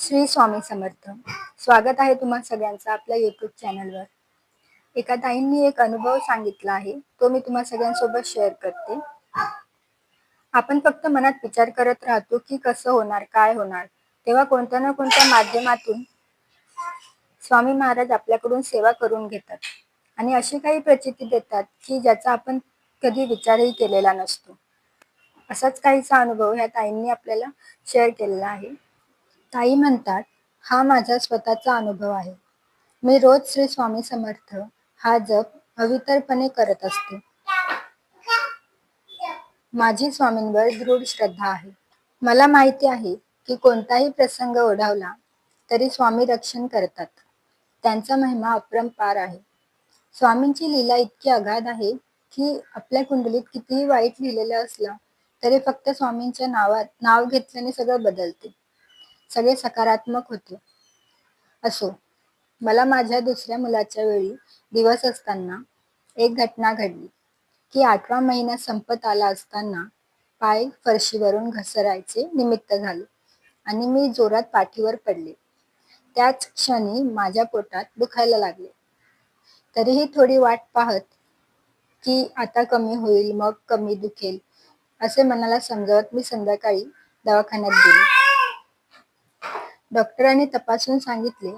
श्री स्वामी समर्थ. स्वागत आहे तुम्हा सगळ्यांचं आपल्या युट्यूब चॅनलवर एका ताईंनी एक अनुभव सांगितला आहे. तो मी तुम्हा सगळ्यांसोबत शेअर करते. आपण फक्त मनात विचार करत राहतो की कसं होणार काय होणार. तेव्हा कोणत्या ना कोणत्या माध्यमातून स्वामी महाराज आपल्याकडून सेवा करून घेतात. आणि अशी काही प्रचिती देतात की ज्याचा आपण कधी विचारही केलेला नसतो. असाच काहीचा अनुभव ह्या ताईंनी आपल्याला शेअर केलेला आहे. ताई म्हणतात हा माझा स्वतःचा अनुभव आहे. मी रोज श्री स्वामी समर्थ हा जप अवितरपणे करत असते. माझी स्वामींवर दृढ श्रद्धा आहे. मला माहिती आहे की कोणताही प्रसंग ओढावला तरी स्वामी रक्षण करतात. त्यांचा महिमा अपरंपार आहे. स्वामींची लीला इतकी अगाध आहे की आपल्या कुंडलीत कितीही वाईट लिहिलेलं असलं तरी फक्त स्वामींच्या नावात नाव घेतल्याने सगळं बदलते. सगळे सकारात्मक होते. असो मला माझ्या दुसऱ्या मुलाच्या वेळी दिवस असताना एक घटना घडली की आठवा महिना संपत आला असताना पाय फरशीवरून घसरायचे निमित्त झाले आणि मी जोरात पाठीवर पडले. त्याच क्षणी माझ्या पोटात दुखायला लागले. तरीही थोडी वाट पाहत की आता कमी होईल मग कमी दुखेल असे मनाला समजावत मी संध्याकाळी दवाखान्यात गेले. डॉक्टरांनी तपासून सांगितले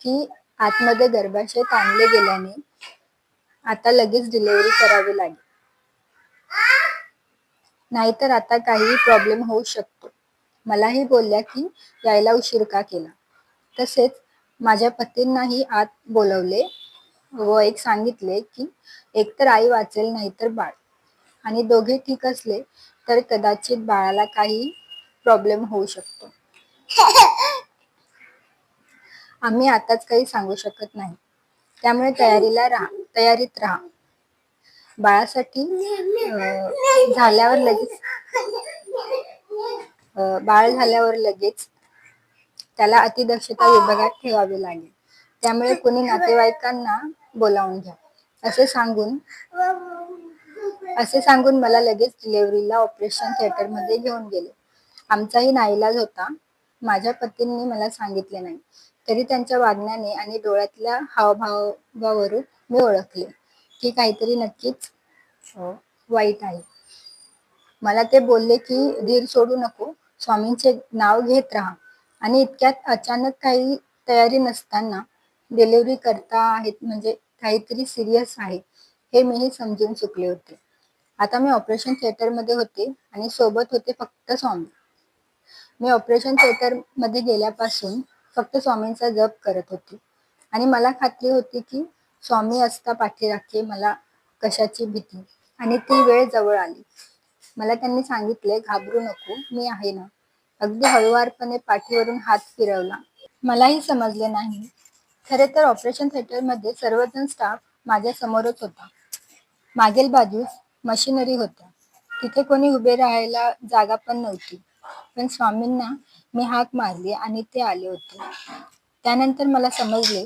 की आतमध्ये गर्भाशय ताणले गेल्याने आता लगेच डिलेवरी करावी लागेल. नाहीतर आता काही प्रॉब्लेम होऊ शकतो. मलाही बोलल्या की यायला उशीर का केला? तसेच माझ्या पतींनाही आत बोलवले व एक सांगितले की एकतर आई वाचेल नाहीतर बाळ. आणि दोघे ठीक असले तर कदाचित बाळाला काही प्रॉब्लेम होऊ शकतो. आम्ही आताच काही सांगू शकत नाही. त्यामुळे तयारीला राहा तयारीत राहा. बाळासाठी झाल्यावर लगेच बाळ झाल्यावर लगेच त्याला अतिदक्षता विभागात ठेवावे लागेल. त्यामुळे कुणी नातेवाईकांना बोलावून घ्या. असे सांगून असे सांगून मला लगेच डिलेव्हरीला ऑपरेशन थिएटरमध्ये घेऊन गेले. आमचाही नाईलाज होता. माझ्या पतींनी मला सांगितले नाही. तरी त्यांच्या वागण्याने आणि डोळ्यातल्या हावभावावरून मी ओळखले. की काहीतरी नक्कीच वाईट आहे. मला ते बोलले की धीर सोडू नको. स्वामींचे नाव घेत राहा. आणि इतक्यात अचानक काही तयारी नसताना डिलिव्हरी करता आहेत म्हणजे काहीतरी सिरियस आहे हे मीही समजून चुकले होते. आता मी ऑपरेशन थिएटरमध्ये होते आणि सोबत होते फक्त स्वामी. मी ऑपरेशन थिएटरमध्ये गेल्यापासून फक्त स्वामींचा जप करत होती. आणि मला खात्री होती की स्वामी असता पाठीराखे मला कशाची भीती. आणि ती वेळ जवळ आली. मला त्यांनी सांगितले घाबरू नको मी आहे ना. अगदी हळुवारपणे पाठीवरून हात फिरवला. मलाही समजले नाही. खरे तर ऑपरेशन थिएटरमध्ये सर्वजण स्टाफ माझ्या समोरच होता. मागील बाजूस मशिनरी होत्या. तिथे कोणी उभे राहायला जागा पण नव्हती. पण स्वामींना मी हाक मारली आणि ते आले होते. त्यानंतर मला समजले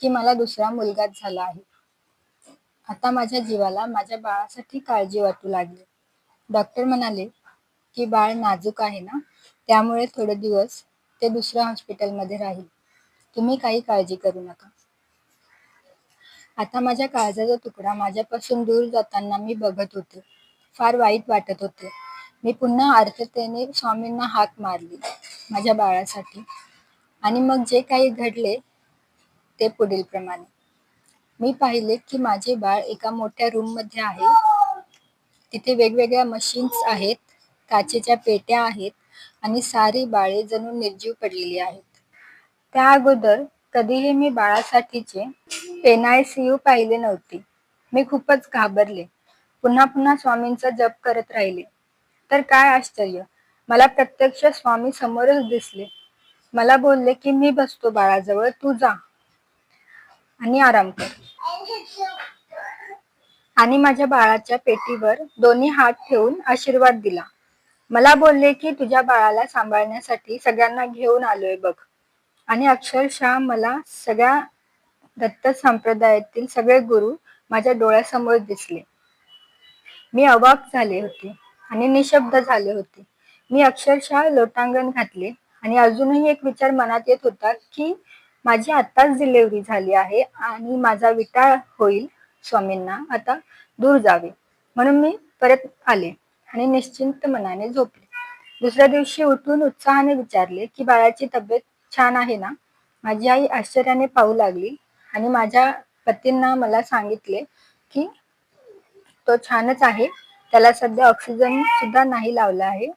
की मला दुसरा मुलगाच झाला आहे. आता माझ्या जीवाला माझ्या बाळासाठी काळजी वाटू लागली. डॉक्टर म्हणाले की बाळ नाजूक आहे ना? त्यामुळे थोडे दिवस ते दुसऱ्या हॉस्पिटलमध्ये राहील. तुम्ही काही काळजी करू नका. आता माझ्या काळजाचा तुकडा माझ्यापासून दूर जाताना मी बघत होते. फार वाईट वाटत होते. मी पुन्हा आर्थतेने स्वामींना हाक मारली. माझ्या बाळासाठी. आणि मग जे काही घडले ते पुढील प्रमाणे. मी पाहिले की माझे बाळ एका मोठ्या रूममध्ये आहे. तिथे वेगवेगळ्या मशीन्स आहेत काचेच्या पेट्या आहेत आणि सारी बाळे जणू निर्जीव पडलेली आहेत. त्या अगोदर कधीही मी बाळासाठीचे एनआयसीयू पाहिले नव्हते. मी खूपच घाबरले. पुन्हा पुन्हा स्वामींचा जप करत राहिले. तर काय आश्चर्य! मला प्रत्यक्ष स्वामी समोरच दिसले. मला बोलले की मी बसतो बाळाजवळ तू जा आणि आराम कर. आणि माझ्या बाळाच्या पेटीवर दोन्ही हात ठेवून आशीर्वाद दिला. मला बोलले की तुझ्या बाळाला सांभाळण्यासाठी सगळ्यांना घेऊन आलोय बघ. आणि अक्षरशः मला सगळ्या दत्त संप्रदायातील सगळे गुरु माझ्या डोळ्यासमोर दिसले. मी अवाक झाले होते आणि निशब्द झाले होते. मी अक्षरशः लोटांगण घातले आणि अजूनही एक विचार मनात येत होता की माझी आत्ताच डिलेवरी झाली आहे आणि माझा विटाळ होईल स्वामींना आता दूर जावे. म्हणून मी परत आले आणि निश्चिंत मनाने झोपले. दुसऱ्या दिवशी उठून उत्साहाने विचारले की बाळाची तब्येत छान आहे ना? माझी आई आश्चर्याने पाहू लागली आणि माझ्या पतींना मला सांगितले की तो छानच आहे. त्याला सध्या ऑक्सिजन सुद्धा नाही लावला आहे.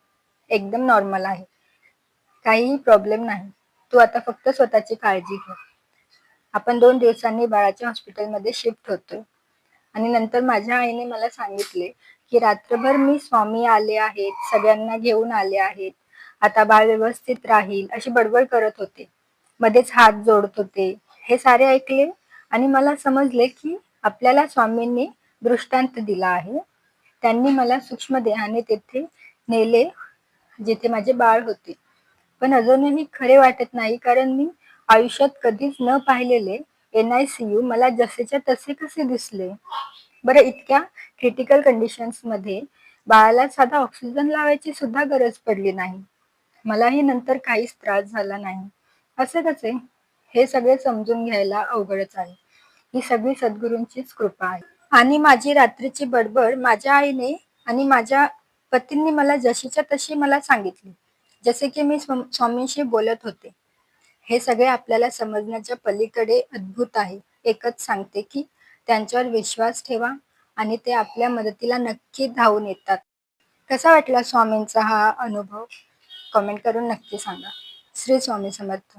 एकदम नॉर्मल आहे. काहीही प्रॉब्लेम नाही. तू आता फक्त स्वतःची काळजी घे. आपण दोन दिवसांनी बाळाच्या हॉस्पिटलमध्ये शिफ्ट होतो आणि नंतर माझ्या आईने मला सांगितले की रात्रभर मी स्वामी आले आहेत सगळ्यांना घेऊन आले आहेत. आता बाळ व्यवस्थित राहील अशी बडबड करत होते. मध्येच हात जोडत होते. हे सारे ऐकले आणि मला समजले की आपल्याला स्वामींनी दृष्टांत दिला आहे. त्यांनी मला सूक्ष्म देहाने तेथे नेले जिथे माझे बाळ होते. पण अजूनही खरे वाटत नाही कारण मी आयुष्यात कधीच न पाहिलेले एन आय सी यू मला जसेच्या तसे कसे दिसले? बरं इतक्या क्रिटिकल कंडिशन्समध्ये बाळाला साधा ऑक्सिजन लावायची सुद्धा गरज पडली नाही. मलाही नंतर काहीच त्रास झाला नाही. असे कसे? हे सगळे समजून घ्यायला अवघडच आहे. ही सगळी सद्गुरूंचीच कृपा आहे. आणि माझी रात्रीची बडबड माझ्या आईने आणि माझ्या पतींनी मला जशीच्या तशी मला सांगितली जसे की मी स्वामींशी बोलत होते. हे सगळे आपल्याला समजण्याच्या पलीकडे अद्भुत आहे. एकच सांगते की त्यांच्यावर विश्वास ठेवा आणि ते आपल्या मदतीला नक्की धावून येतात. कसा वाटला स्वामींचा हा अनुभव? कमेंट करून नक्की सांगा. श्री स्वामी समर्थ.